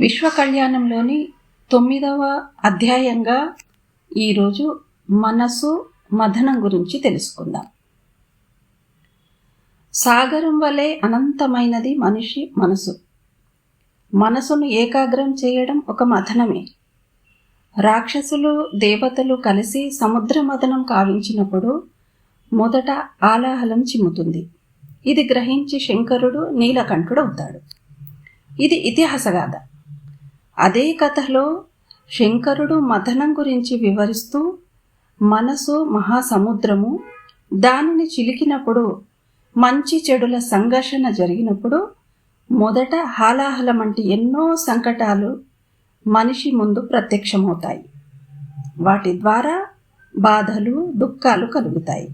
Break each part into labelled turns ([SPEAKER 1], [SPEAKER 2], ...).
[SPEAKER 1] విశ్వ కళ్యాణంలోని తొమ్మిదవ అధ్యాయంగా ఈరోజు మనసు మథనం గురించి తెలుసుకుందాం. సాగరం వలె అనంతమైనది మనిషి మనసు. మనసును ఏకాగ్రం చేయడం ఒక మథనమే రాక్షసులు దేవతలు కలిసి సముద్ర మథనం కావించినప్పుడు మొదట ఆలాహలం చిమ్ముతుంది. ఇది గ్రహించి శంకరుడు నీలకంఠుడవుతాడు. ఇది ఇతిహాసగాథ అదే కథలో శంకరుడు మథనం గురించి వివరిస్తూ మనసు మహాసముద్రము దానిని చిలికినప్పుడు మంచి చెడుల సంఘర్షణ జరిగినప్పుడు మొదట హాలాహలమంటి ఎన్నో సంకటాలు మనిషి ముందు ప్రత్యక్షమవుతాయి. వాటి ద్వారా బాధలు దుఃఖాలు కలుగుతాయి.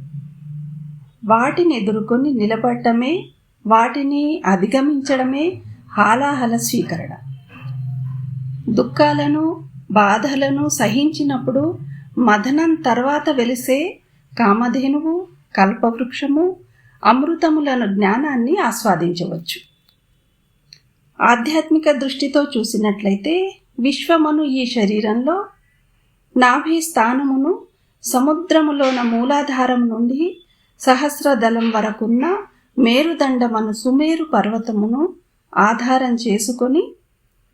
[SPEAKER 1] వాటిని ఎదుర్కొని నిలబడటమే వాటిని అధిగమించడమే హాలాహల స్వీకరణ. దుఃఖాలను బాధలను సహించినప్పుడు మదనం తర్వాత వెలిసే కామధేనువు కల్పవృక్షము అమృతములను జ్ఞానాన్ని ఆస్వాదించవచ్చు. ఆధ్యాత్మిక దృష్టితో చూసినట్లయితే విశ్వమును ఈ శరీరంలో నాభి స్థానమును సముద్రములోన మూలాధారం నుండి సహస్రదళం వరకున్న మేరుదండమను సుమేరు పర్వతమును ఆధారం చేసుకొని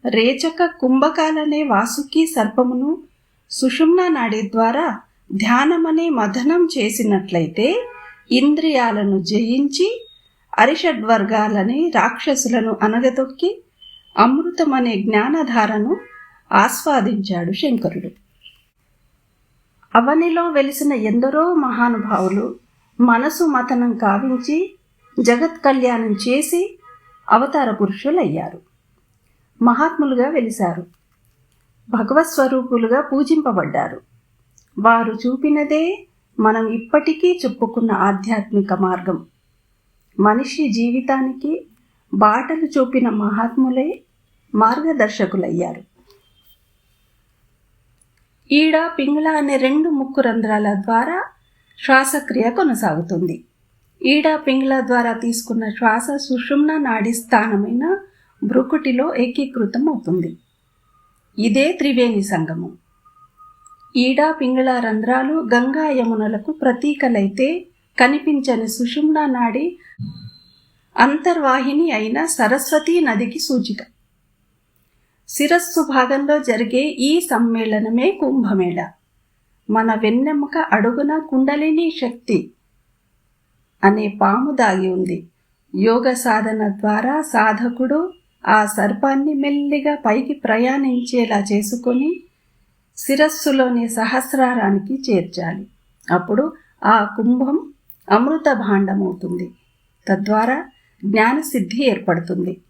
[SPEAKER 1] రేచక కుంభకాలనే వాసుకి సర్పమును సుషుమ్న నాడి ద్వారా ధ్యానమనే మథనం చేసినట్లయితే ఇంద్రియాలను జయించి అరిషడ్వర్గాలని రాక్షసులను అనగదొక్కి అమృతమనే జ్ఞానధారను ఆస్వాదించాడు శంకరుడు. అవనిలో వెలిసిన ఎందరో మహానుభావులు మనసు మతనం కావించి జగత్ కళ్యాణం చేసి అవతార పురుషులయ్యారు. మహాత్ములుగా వెలిశారు. భగవత్ స్వరూపులుగా పూజింపబడ్డారు. వారు చూపినదే మనం ఇప్పటికీ చెప్పుకున్న ఆధ్యాత్మిక మార్గం. మనిషి జీవితానికి బాటలు చూపిన మహాత్ములే మార్గదర్శకులయ్యారు. ఈడ పింగళ అనే రెండు ముక్కు రంధ్రాల ద్వారా శ్వాసక్రియ కొనసాగుతుంది. ఈడ పింగళ ద్వారా తీసుకున్న శ్వాస సుషుమ్న నాడి స్థానమైన భ్రుకుటిలో ఏకీకృతం అవుతుంది ఇదే త్రివేణి సంగమం. ఈడా పింగళ రంధ్రాలు గంగా యమునలకు ప్రతీకలైతే కనిపించని సుషుమ్నా నాడి అంతర్వాహిని అయిన సరస్వతీ నదికి సూచిక శిరస్సు భాగంలో జరిగే ఈ సమ్మేళనమే కుంభమేళ. మన వెన్నెముక అడుగున కుండలిని శక్తి అనే పాము దాగి ఉంది. యోగ సాధన ద్వారా సాధకుడు ఆ సర్పాన్ని మెల్లిగా పైకి ప్రయాణించేలా చేసుకొని శిరస్సులోని సహస్రారానికి చేర్చాలి. అప్పుడు ఆ కుంభం అమృత భాండమవుతుంది తద్వారా జ్ఞానసిద్ధి ఏర్పడుతుంది.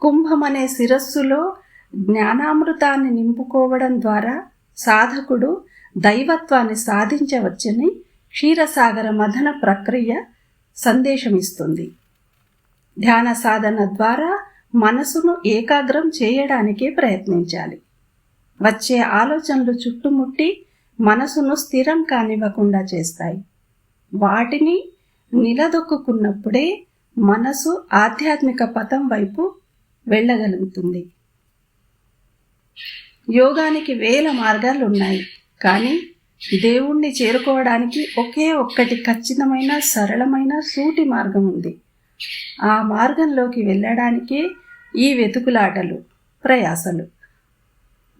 [SPEAKER 1] కుంభం అనే శిరస్సులో జ్ఞానామృతాన్ని నింపుకోవడం ద్వారా సాధకుడు దైవత్వాన్ని సాధించవచ్చని క్షీరసాగర మథన ప్రక్రియ సందేశమిస్తుంది. ధ్యాన సాధన ద్వారా మనసును ఏకాగ్రం చేయడానికే ప్రయత్నించాలి. వచ్చే ఆలోచనలు చుట్టుముట్టి మనసును స్థిరం కానివ్వకుండా చేస్తాయి. వాటిని నిలదొక్కున్నప్పుడే మనసు ఆధ్యాత్మిక పథం వైపు వెళ్ళగలుగుతుంది. యోగానికి వేల మార్గాలు ఉన్నాయి కానీ దేవుణ్ణి చేరుకోవడానికి ఒకే ఒక్కటి ఖచ్చితమైన సరళమైన సూటి మార్గం ఉంది. ఆ మార్గంలోకి వెళ్ళడానికే ఈ వెతుకులాటలు ప్రయాసలు.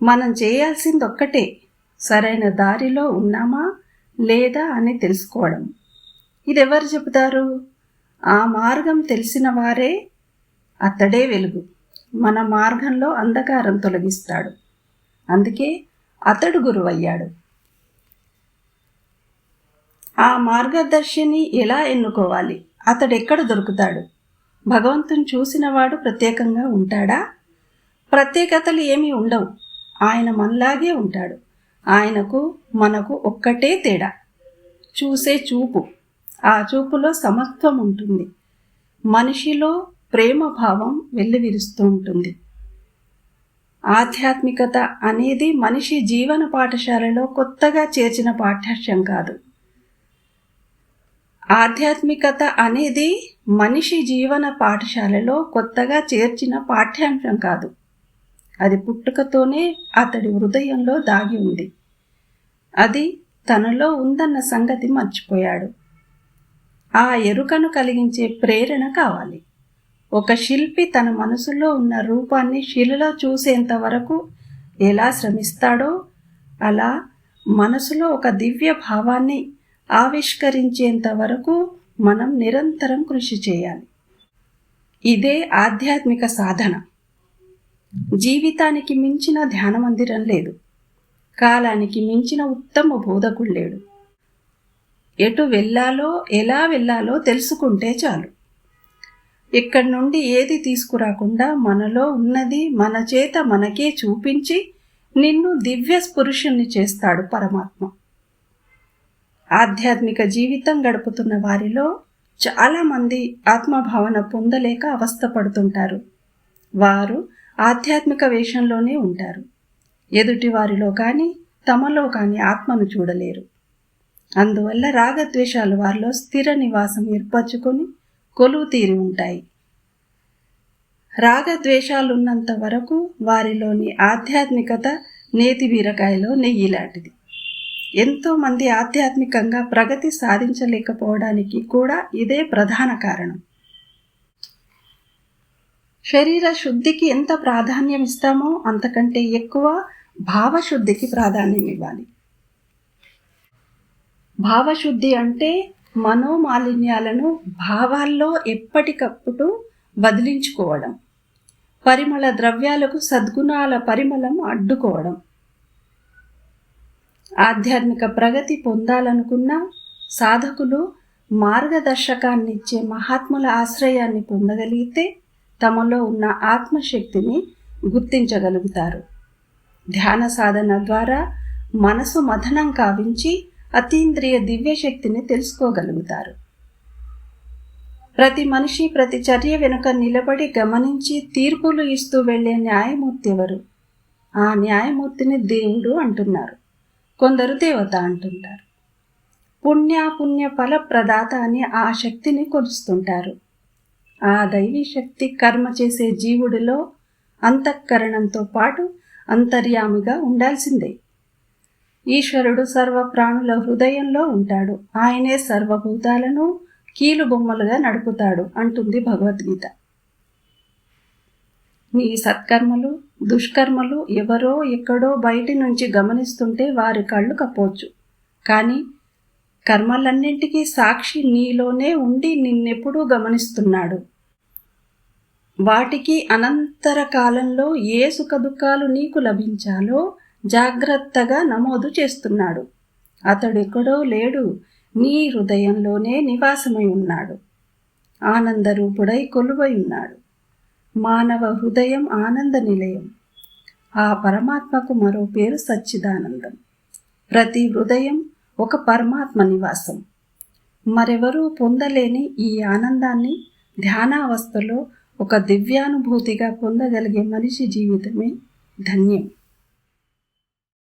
[SPEAKER 1] మనం చేయాల్సింది ఒక్కటే సరైన దారిలో ఉన్నామా లేదా అని తెలుసుకోవడం. ఇది ఎవరు చెబుతారు? ఆ మార్గం తెలిసిన వారే అతడే వెలుగు. మన మార్గంలో అంధకారం తొలగిస్తాడు. అందుకే అతడు గురువయ్యాడు. ఆ మార్గదర్శిని ఎలా ఎన్నుకోవాలి? అతడెక్కడ దొరుకుతాడు? భగవంతుని చూసినవాడు ప్రత్యేకంగా ఉంటాడా? ప్రత్యేకతలు ఏమీ ఉండవు. ఆయన మనలాగే ఉంటాడు. ఆయనకు మనకు ఒక్కటే తేడా. చూసే చూపు. ఆ చూపులో సమత్వం ఉంటుంది. మనిషిలో ప్రేమ భావం వెల్లివిరుస్తూ ఉంటుంది. ఆధ్యాత్మికత అనేది మనిషి జీవన పాఠశాలలో కొత్తగా చేర్చిన పాఠ్యాంశం కాదు. ఆధ్యాత్మికత అనేది మనిషి జీవన పాఠశాలలో కొత్తగా చేర్చిన పాఠ్యాంశం కాదు. అది పుట్టుకతోనే అతడి హృదయంలో దాగి ఉంది. అది తనలో ఉందన్న సంగతి మర్చిపోయాడు. ఆ ఎరుకను కలిగించే ప్రేరణ కావాలి. ఒక శిల్పి తన మనసులో ఉన్న రూపాన్ని శిలలో చూసేంత వరకు ఎలా శ్రమిస్తాడో అలా మనసులో ఒక దివ్య భావాన్ని ఆవిష్కరించేంత వరకు మనం నిరంతరం కృషి చేయాలి. ఇదే ఆధ్యాత్మిక సాధన. జీవితానికి మించిన ధ్యాన మందిరం లేదు. కాలానికి మించిన ఉత్తమ బోధకుడు లేడు. ఎటు వెళ్ళాలో ఎలా వెళ్ళాలో తెలుసుకుంటే చాలు. ఇక్కడి నుండి ఏది తీసుకురాకుండా మనలో ఉన్నది మన చేత మనకే చూపించి నిన్ను దివ్య స్పురుషుణ్ణి చేస్తాడు పరమాత్మ. ఆధ్యాత్మిక జీవితం గడుపుతున్న వారిలో చాలామంది ఆత్మభావన పొందలేక అవస్థపడుతుంటారు. వారు ఆధ్యాత్మిక వేషంలోనే ఉంటారు. ఎదుటి వారిలో కానీ తమలో కానీ ఆత్మను చూడలేరు. అందువల్ల రాగద్వేషాలు వారిలో స్థిర నివాసం ఏర్పరచుకొని కొలువు తీరి ఉంటాయి. రాగద్వేషాలున్నంత వరకు వారిలోని ఆధ్యాత్మికత నేతి బీరకాయలో నెయ్యి లాంటిది. ఎంతోమంది ఆధ్యాత్మికంగా ప్రగతి సాధించలేకపోవడానికి కూడా ఇదే ప్రధాన కారణం. శరీర శుద్ధికి ఎంత ప్రాధాన్యం ఇస్తామో అంతకంటే ఎక్కువ భావశుద్ధికి ప్రాధాన్యం ఇవ్వాలి. భావశుద్ధి అంటే మనోమాలిన్యాలను భావాల్లో ఎప్పటికప్పుడు వదిలించుకోవడం పరిమళ ద్రవ్యాలకు సద్గుణాల పరిమళం అడ్డుకోవడం. ఆధ్యాత్మిక ప్రగతి పొందాలనుకున్న సాధకులు మార్గదర్శకాన్నిచ్చే మహాత్ముల ఆశ్రయాన్ని పొందగలిగితే తమలో ఉన్న ఆత్మశక్తిని గుర్తించగలుగుతారు. ధ్యాన సాధన ద్వారా మనసు మథనం కావించి అతీంద్రియ దివ్యశక్తిని తెలుసుకోగలుగుతారు. ప్రతి మనిషి ప్రతి చర్య వెనుక నిలబడి గమనించి తీర్పులు ఇస్తూ వెళ్ళే న్యాయమూర్తి ఎవరు? ఆ న్యాయమూర్తిని దేవుడు అంటున్నారు. కొందరు దేవత అంటుంటారు. పుణ్యాపుణ్య ఫల ప్రదాత అని ఆ శక్తిని కొలుస్తుంటారు. ఆ దైవీ శక్తి కర్మ చేసే జీవుడిలో అంతఃకరణంతో పాటు అంతర్యామిగా ఉండాల్సిందే. ఈశ్వరుడు సర్వ ప్రాణుల హృదయంలో ఉంటాడు. ఆయనే సర్వభూతాలను కీలుబొమ్మలుగా నడుపుతాడు అంటుంది భగవద్గీత. నీ సత్కర్మలు దుష్కర్మలు ఎవరో ఎక్కడో బయటి నుంచి గమనిస్తుంటే వారి కళ్ళు కప్పవచ్చు కానీ కర్మలన్నింటికీ సాక్షి నీలోనే ఉండి నిన్నెప్పుడూ గమనిస్తున్నాడు. వాటికి అనంతర కాలంలో ఏ సుఖదుఖాలు నీకు లభించాలో జాగ్రత్తగా నమోదు చేస్తున్నాడు. అతడెక్కడో లేడు. నీ హృదయంలోనే నివాసమై ఉన్నాడు. ఆనందరూపుడై కొలువై ఉన్నాడు. మానవ హృదయం ఆనంద నిలయం. ఆ పరమాత్మకు మరో పేరు సచ్చిదానందం. ప్రతి హృదయం ఒక పరమాత్మ నివాసం. మరెవరూ పొందలేని ఈ ఆనందాన్ని ధ్యానావస్థలో ఒక దివ్యానుభూతిగా పొందగలిగే మనిషి జీవితమే ధన్యం.